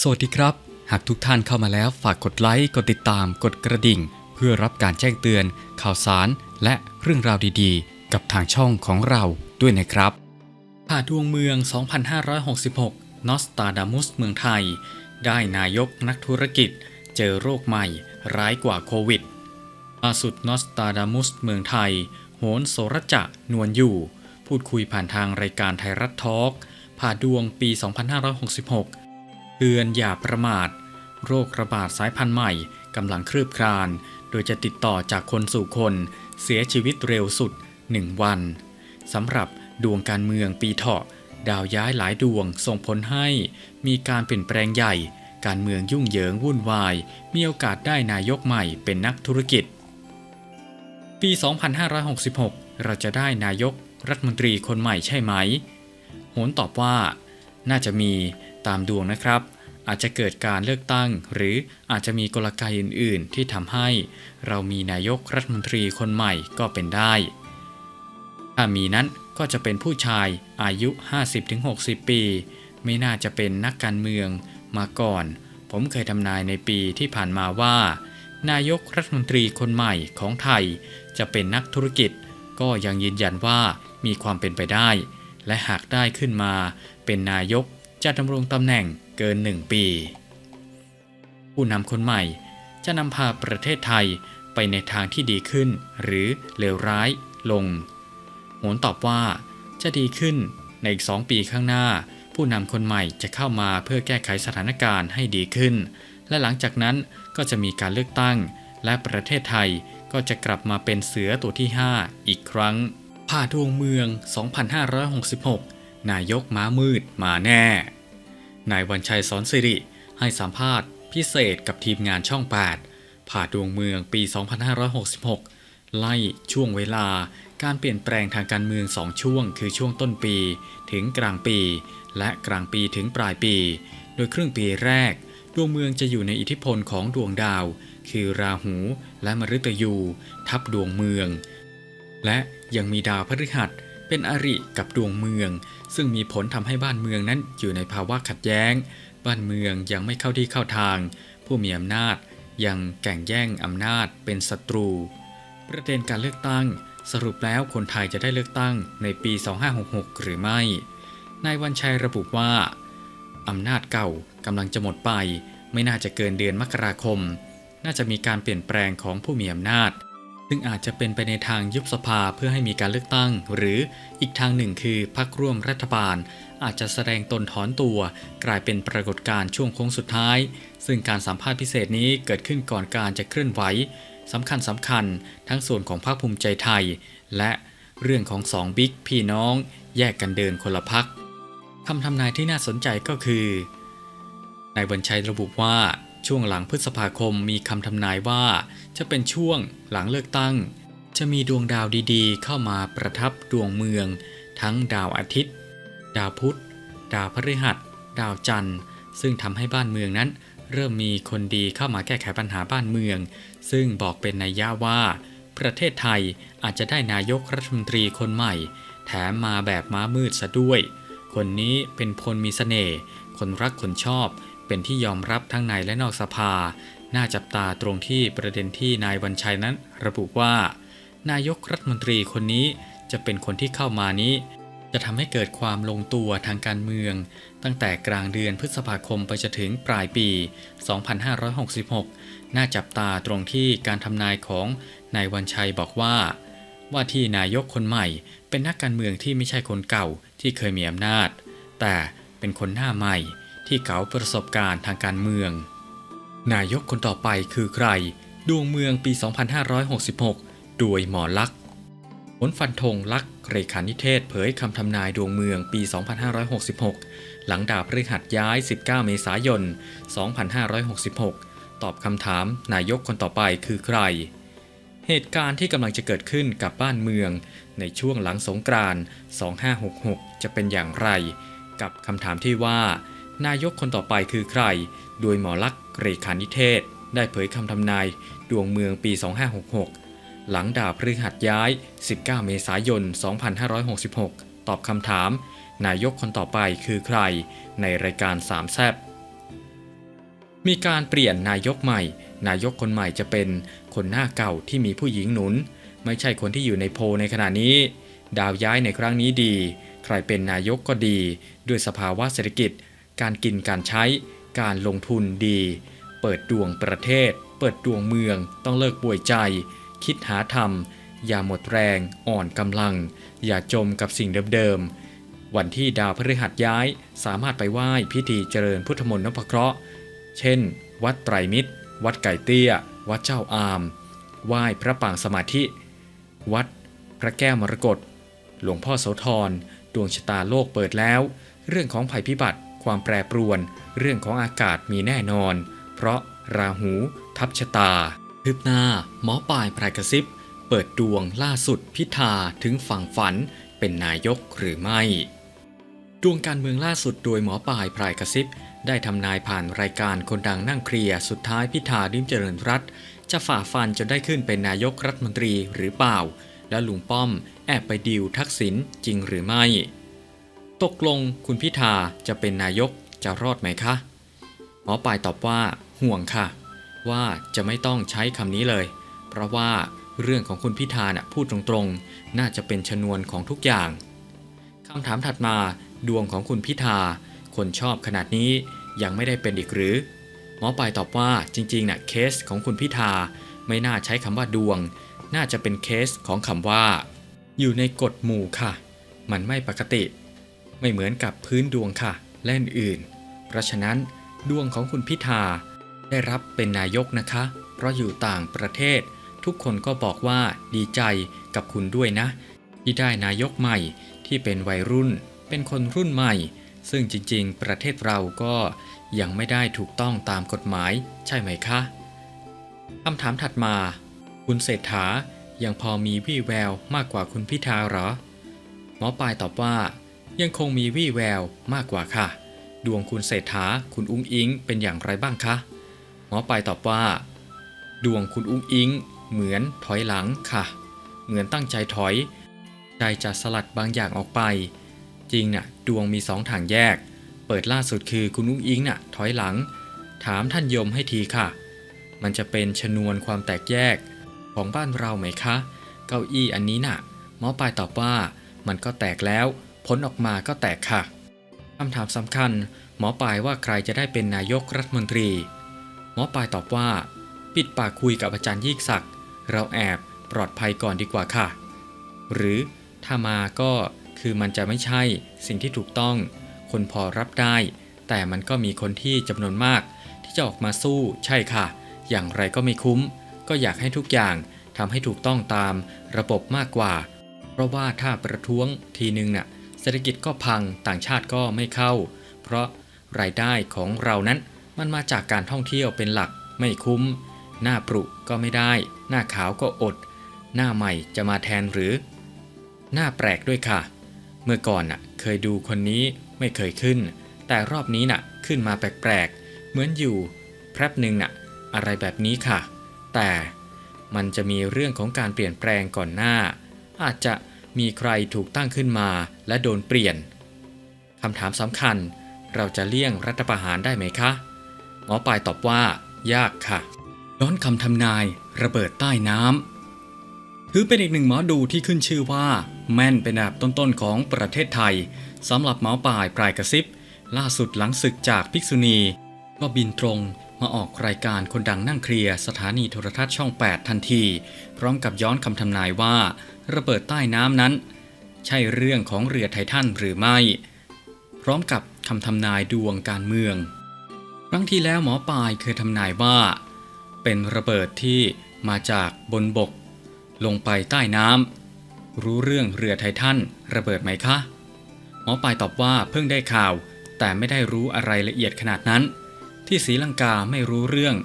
สวัสดีครับ หากทุกท่านเข้ามาแล้วฝากกดไลค์ กดติดตาม กดกระดิ่ง เพื่อรับการแจ้งเตือน ข่าวสาร และเรื่องราวดีๆ กับทางช่องของเราด้วยนะครับ ผ่าดวงเมือง 2566 นอสตาดามุสเมืองไทย ได้นายกนักธุรกิจ เจอโรคใหม่ ร้ายกว่าโควิดล่าสุดนอสตาดามุสเมืองไทย โหนโสรจะนวลอยู่ พูดคุยผ่านทางรายการไทยรัฐทอล์กผ่าดวงปี 2566 ตือนอย่าประมาท โรคระบาดสายพันธุ์ใหม่กำลังคลืบคลาน โดยจะติดต่อจากคนสู่คน เสียชีวิตเร็วสุด 1 วันสำหรับดวงการเมืองปีเถาะ ดาวย้ายหลายดวงส่งผลให้ มีการเปลี่ยนแปลงใหญ่ การเมืองยุ่งเหยิงวุ่นวาย มีโอกาสได้นายกใหม่เป็นนักธุรกิจ ปี 2566 เราจะได้นายกรัฐมนตรีคนใหม่ใช่ไหมโหนตอบว่า น่าจะมี ตามดวงนะครับ อาจจะเกิดการเลือกตั้ง หรืออาจจะมีกลไกอื่น ๆ ที่ทำให้ เรามีนายกรัฐมนตรีคนใหม่ก็เป็นได้ ถ้ามีนั้นก็จะเป็นผู้ชายอายุ 50-60 ปี ไม่น่าจะเป็นนักการเมืองมาก่อน ผมเคยทำนายในปีที่ผ่านมาว่า นายกรัฐมนตรีคนใหม่ของไทย จะเป็นนักธุรกิจ ก็ยังยืนยันว่ามีความเป็นไปได้ และหากได้ขึ้นมาเป็นนายก จะดำรงตำแหน่งเกินหนึ่งปี ผู้นำคนใหม่จะนำพาประเทศไทยไปในทางที่ดีขึ้น หรือเลวร้ายลงโหนตอบว่าจะดีขึ้นในอีกสองปีข้างหน้า ผู้นำคนใหม่จะเข้ามาเพื่อแก้ไขสถานการณ์ให้ดีขึ้น และหลังจากนั้นก็จะมีการเลือกตั้ง และประเทศไทยก็จะกลับมาเป็นเสือตัวที่ 5 อีกครั้งผ่าดวงเมือง 2566 นายกม้ามืดมาแน่ นายวันชัยสอนสิริ ให้สัมภาษณ์พิเศษกับทีมงานช่อง 8 ผ่าดวงเมืองปี 2566 ไล่ช่วงเวลาการเปลี่ยนแปลงทางการเมือง2ช่วง คือช่วงต้นปีถึงกลางปี และกลางปีถึงปลายปี โดยครึ่งปีแรก ดวงเมืองจะอยู่ในอิทธิพลของดวงดาว คือราหูและมฤตยู ทับดวงเมือง และยังมีดาวพฤหัส เป็นอริกับดวงเมือง ซึ่งมีผลทำให้บ้านเมืองนั้นอยู่ในภาวะขัดแย้ง บ้านเมืองยังไม่เข้าที่เข้าทาง ผู้มีอำนาจยังแก่งแย่งอำนาจเป็นศัตรู ประเด็นการเลือกตั้ง สรุปแล้วคนไทยจะได้เลือกตั้งในปี 2566 หรือไม่ นายวันชัยระบุว่าอำนาจเก่ากำลังจะหมดไป ไม่น่าจะเกินเดือนมกราคม น่าจะมีการเปลี่ยนแปลงของผู้มีอำนาจ ซึ่งอาจจะเป็นไปในทางยุบสภาเพื่อให้มีการเลือกตั้ง หรืออีกทางหนึ่งคือพรรคร่วมรัฐบาล อาจจะแสดงตนถอนตัว กลายเป็นปรากฏการณ์ช่วงโค้งสุดท้าย ซึ่งการสัมภาษณ์พิเศษนี้เกิดขึ้นก่อนการจะเคลื่อนไหวสำคัญสำคัญ ทั้งส่วนของภาคภูมิใจไทย และเรื่องของสองบิ๊กพี่น้อง แยกกันเดินคนละพักคำทำนายที่น่าสนใจก็คือ นายวันชัยระบุว่า ช่วงหลังพฤษภาคมมีคำทำนายว่า จะเป็นช่วงหลังเลือกตั้ง จะมีดวงดาวดีๆ เข้ามาประทับดวงเมือง ทั้งดาวอาทิตย์ ดาวพุธ ดาวพฤหัส ดาวจันทร์ ซึ่งทำให้บ้านเมืองนั้น เริ่มมีคนดีเข้ามาแก้ไขปัญหาบ้านเมือง ซึ่งบอกเป็นนัยยะว่า ประเทศไทยอาจจะได้นายกรัฐมนตรีคนใหม่ แถมมาแบบม้ามืดซะด้วย คนนี้เป็นพลมีเสน่ห์คนรักคนชอบ เป็นที่ยอมรับทั้งในและนอกสภา น่าจับตาตรงที่ประเด็นที่นายวันชัยนั้น ระบุว่า นายกรัฐมนตรีคนนี้จะเป็นคนที่เข้ามานี้ จะทำให้เกิดความลงตัวทางการเมือง ตั้งแต่กลางเดือนพฤษภาคมไปจนถึงปลายปี 2566 น่าจับตาตรงที่การทำนายของนายวันชัยบอกว่า ว่าที่นายกคนใหม่ เป็นนักการเมืองที่ไม่ใช่คนเก่าที่เคยมีอำนาจ แต่เป็นคนหน้าใหม่ ที่เก๋าประสบการณ์ทางการเมือง นายกคนต่อไปคือใคร ดวงเมืองปี 2566 โดยหมอลักษ์ผลฟันธงลักษ์เรขานิเทศเผยคำทำนายดวงเมืองปี 2566 หลังดาวพฤหัสย้าย 19 เมษายน 2566 ตอบคำถามนายกคนต่อไปคือใคร เหตุการณ์ที่กำลังจะเกิดขึ้นกับบ้านเมือง ในช่วงหลังสงกรานต์2566 จะเป็นอย่างไร กับคำถามที่ว่า นายกคนต่อไปคือใคร โดยหมอลักษณ์เรขานิเทศ ได้เผยคำทำนายดวงเมืองปี 2566 หลังดาวพฤหัสย้าย 19 เมษายน 2566 ตอบคำถาม นายกคนต่อไปคือใคร ในรายการสามแซบมีการเปลี่ยนนายกใหม่ นายกคนใหม่จะเป็นคนหน้าเก่าที่มีผู้หญิงหนุน ไม่ใช่คนที่อยู่ในโพในขณะนี้ ดาวย้ายในครั้งนี้ดี ใครเป็นนายกก็ดี ด้วยสภาวะเศรษฐกิจ การกินการใช้ การลงทุนดี เปิดดวงประเทศ เปิดดวงเมือง ต้องเลิกป่วยใจ คิดหาธรรม อย่าหมดแรง อ่อนกำลัง อย่าจมกับสิ่งเดิมๆ วันที่ดาวพฤหัสย้าย สามารถไปไหว้พิธีเจริญพุทธมนต์นพเคราะห์ เช่น วัดไตรมิตร วัดไก่เตี้ย วัดเจ้าอาม ไหว้พระปางสมาธิ วัดพระแก้วมรกตหลวงพ่อโสธรดวงชะตาโลกเปิดแล้ว เรื่องของภัยพิบัติ ความแปรปรวน เรื่องของอากาศมีแน่นอน เพราะราหู ทับชะตาคืบหน้า หมอปลายพรายกระซิบ เปิดดวงล่าสุดพิธาถึงฝั่งฝันเป็นนายกหรือไม่ ดวงการเมืองล่าสุดโดยหมอปลายพรายกระซิบ ได้ทำนายผ่านรายการคนดังนั่งเคลียร์สุดท้ายพิธาลิมเจริญรัตจะฝ่าฟันจนได้ขึ้นเป็นนายกรัฐมนตรีหรือเปล่า แล้วลุงป้อมแอบไปดิวทักษิณจริงหรือไม่ ตกลงคุณพิธาจะเป็นนายกจะรอดไหมคะ หมอปลายตอบว่าห่วงค่ะ ว่าจะไม่ต้องใช้คำนี้เลย เพราะว่าเรื่องของคุณพิธาน่ะพูดตรงๆ น่าจะเป็นชนวนของทุกอย่างคำถามถัดมาดวงของคุณพิธา คนชอบขนาดนี้ยังไม่ได้เป็นอีกหรือ หมอปลายตอบว่าจริงๆน่ะเคสของคุณพิธา ไม่น่าใช้คำว่าดวง น่าจะเป็นเคสของคำว่า อยู่ในกฎหมู่ค่ะ มันไม่ปกติ ไม่เหมือนกับพื้นดวงค่ะ และอื่นๆเพราะฉะนั้นดวงของคุณพิธาได้รับเป็นนายกนะคะ เพราะอยู่ต่างประเทศ ทุกคนก็บอกว่าดีใจกับคุณด้วยนะ ที่ได้นายกใหม่ที่เป็นวัยรุ่น เป็นคนรุ่นใหม่ ซึ่งจริงๆ ประเทศเราก็ยังไม่ได้ถูกต้องตามกฎหมายใช่ไหมคะคำถามถัดมา คุณเศรษฐายังพอมีวี่แววมากกว่าคุณพิธาเหรอ หมอปลายตอบว่า ยังคงมีวี่แววมากกว่าค่ะ ดวงคุณเศรษฐาคุณอุ้งอิงเป็นอย่างไรบ้างคะหมอปลายตอบว่า ดวงคุณอุ้งอิง เหมือนถอยหลังค่ะ เหมือนตั้งใจถอย ใจจะสลัดบางอย่างออกไป จริงน่ะดวงมีสองทางแยก เปิดล่าสุดคือคุณอุ้งอิงน่ะถอยหลัง ถามท่านยมให้ทีค่ะ มันจะเป็นชนวนความแตกแยกของบ้านเราไหมคะ เก้าอี้อันนี้น่ะหมอปลายตอบว่ามันก็แตกแล้ว ผลออกมาก็แตกค่ะคำถามสำคัญ หมอปลายว่าใครจะได้เป็นนายกรัฐมนตรี หมอปลายตอบว่า ปิดปากคุยกับอาจารย์ยิ่งศักดิ์เราแอบปลอดภัยก่อนดีกว่าค่ะ หรือถ้ามาก็คือมันจะไม่ใช่สิ่งที่ถูกต้อง คนพอรับได้ แต่มันก็มีคนที่จำนวนมาก ที่จะออกมาสู้ใช่ค่ะ อย่างไรก็ไม่คุ้ม ก็อยากให้ทุกอย่างทำให้ถูกต้องตามระบบมากกว่า เพราะว่าถ้าประท้วงทีนึงน่ะ เศรษฐกิจก็พังต่างชาติก็ไม่เข้า เพราะรายได้ของเรานั้นมันมาจากการท่องเที่ยวเป็นหลักไม่คุ้ม หน้าปรุก็ไม่ได้ หน้าขาวก็อด หน้าใหม่จะมาแทนหรือ หน้าแปลกด้วยค่ะ เมื่อก่อนน่ะเคยดูคนนี้ไม่เคยขึ้น แต่รอบนี้น่ะขึ้นมาแปลกๆ เหมือนอยู่แป๊บหนึ่งน่ะอะไรแบบนี้ค่ะ แต่มันจะมีเรื่องของการเปลี่ยนแปลงก่อนหน้า อาจจะ มีใครถูกตั้งขึ้นมาและโดนเปลี่ยนคำถามสำคัญ เราจะเลี่ยงรัฐประหารได้ไหมคะ หมอปลายตอบว่า ยากค่ะ ย้อนคำทำนายระเบิดใต้น้ำถือเป็นอีกหนึ่งหมอดูที่ขึ้นชื่อว่า แม่นเป็นอันดับต้นๆของประเทศไทยสำหรับหมอปลายปลายกระซิบ ล่าสุดหลังศึกจากภิกษุณี ก็บินตรง มาออกรายการคนดังนั่งเคลียร์สถานีโทรทัศน์ช่อง 8 ทันที พร้อมกับย้อนคำทำนายว่า ระเบิดใต้น้ำนั้น ใช่เรื่องของเรือไททันหรือไม่ พร้อมกับคำทำนายดวงการเมือง ครั้งที่แล้วหมอปายเคยทำนายว่า เป็นระเบิดที่มาจากบนบก ลงไปใต้น้ำรู้เรื่องเรือไททันระเบิดไหมคะหมอปายตอบว่าเพิ่งได้ข่าว แต่ไม่ได้รู้อะไรละเอียดขนาดนั้น ที่ศรีลังกาไม่รู้เรื่อง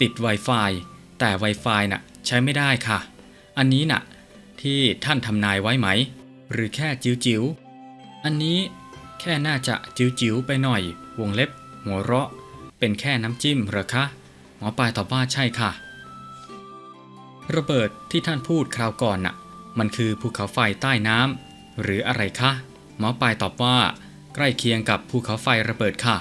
ติด Wi-Fi แต่ Wi-Fi น่ะใช้ไม่ได้ค่ะ อันนี้น่ะที่ท่านทำนายไว้ไหม หรือแค่จิ๋วจิ๋วๆอันนี้แค่น่าจะจิ๋วจิ๋วๆไปหน่อย วงเล็บ หัวเราะ เป็นแค่น้ำจิ้มเหรอคะหมอปลายตอบว่าใช่ค่ะ ระเบิดที่ท่านพูดคราวก่อนน่ะ มันคือภูเขาไฟใต้น้ำหรืออะไรคะหมอปลายตอบว่า ใกล้เคียงกับภูเขาไฟระเบิดค่ะ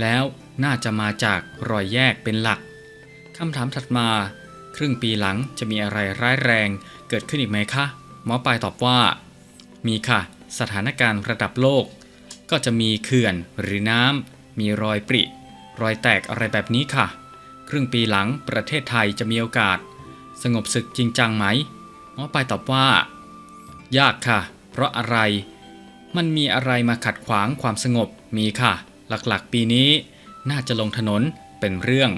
แล้ว น่าจะมาจากรอยแยกเป็นหลักคำถามถัดมา ครึ่งปีหลังจะมีอะไรร้ายแรงเกิดขึ้นอีกไหมคะหมอปลายตอบว่า มีค่ะ สถานการณ์ระดับโลก ก็จะมีเขื่อนหรือน้ำมีรอยปริ รอยแตกอะไรแบบนี้ค่ะ ครึ่งปีหลังประเทศไทยจะมีโอกาส สงบศึกจริงจังไหมหมอปลายตอบว่า ยากค่ะ เพราะอะไร มันมีอะไรมาขัดขวางความสงบมีค่ะ หลักๆ ปีนี้ น่าจะลงถนนเป็นเรื่อง